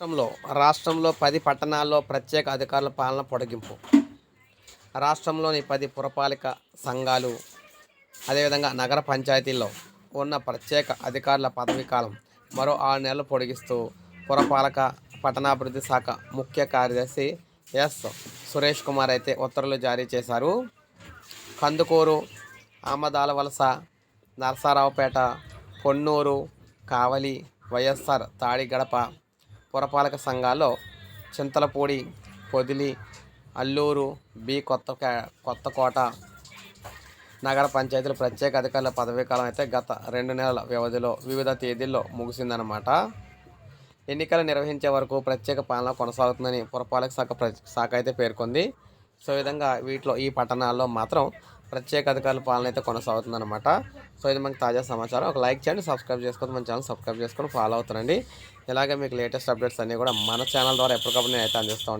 రాష్ట్రంలో రాష్ట్రంలో పది పట్టణాల్లో ప్రత్యేక అధికారుల పాలన పొడిగింపు. రాష్ట్రంలోని పది పురపాలిక సంఘాలు అదేవిధంగా నగర పంచాయతీల్లో ఉన్న ప్రత్యేక అధికారుల పదవీ కాలం మరో ఆరు నెలలు పొడిగిస్తూ పురపాలక పట్టణాభివృద్ధి శాఖ ముఖ్య కార్యదర్శి ఎస్ సురేష్ కుమార్ అయితే ఉత్తర్వులు జారీ చేశారు. కందుకూరు ఆమదాల వలస నరసారావుపేట పొన్నూరు కావలి వైఎస్ఆర్ తాడిగడప పురపాలక సంఘాల్లో చింతలపూడి పొదిలి అల్లూరు బి కొత్త కొత్తకోట నగర పంచాయతీల ప్రత్యేక అధికారుల పదవీ కాలం అయితే గత రెండు నెలల వ్యవధిలో వివిధ తేదీల్లో ముగిసిందనమాట ఎన్నికలు నిర్వహించే వరకు ప్రత్యేక పాలన కొనసాగుతుందని పురపాలక శాఖ ప్ర శాఖ అయితే పేర్కొంది. సో విధంగా వీటిలో ఈ పట్టణాల్లో మాత్రం ప్రత్యేక అధికారుల పాలన అయితే కొనసాగుతుందన్నమాట. సో ఇది మనకి తాజా సమాచారం. ఒక లైక్ చేయండి సబ్స్క్రైబ్ చేసుకొని మన ఛానల్ సబ్స్క్రైబ్ చేసుకొని ఫాలో అవుతానండి. ఇలాగే మీకు లేటెస్ట్ అప్డేట్స్ అన్నీ కూడా మన ఛానల్ ద్వారా ఎప్పటికప్పుడు నేను అయితే అందిస్తూ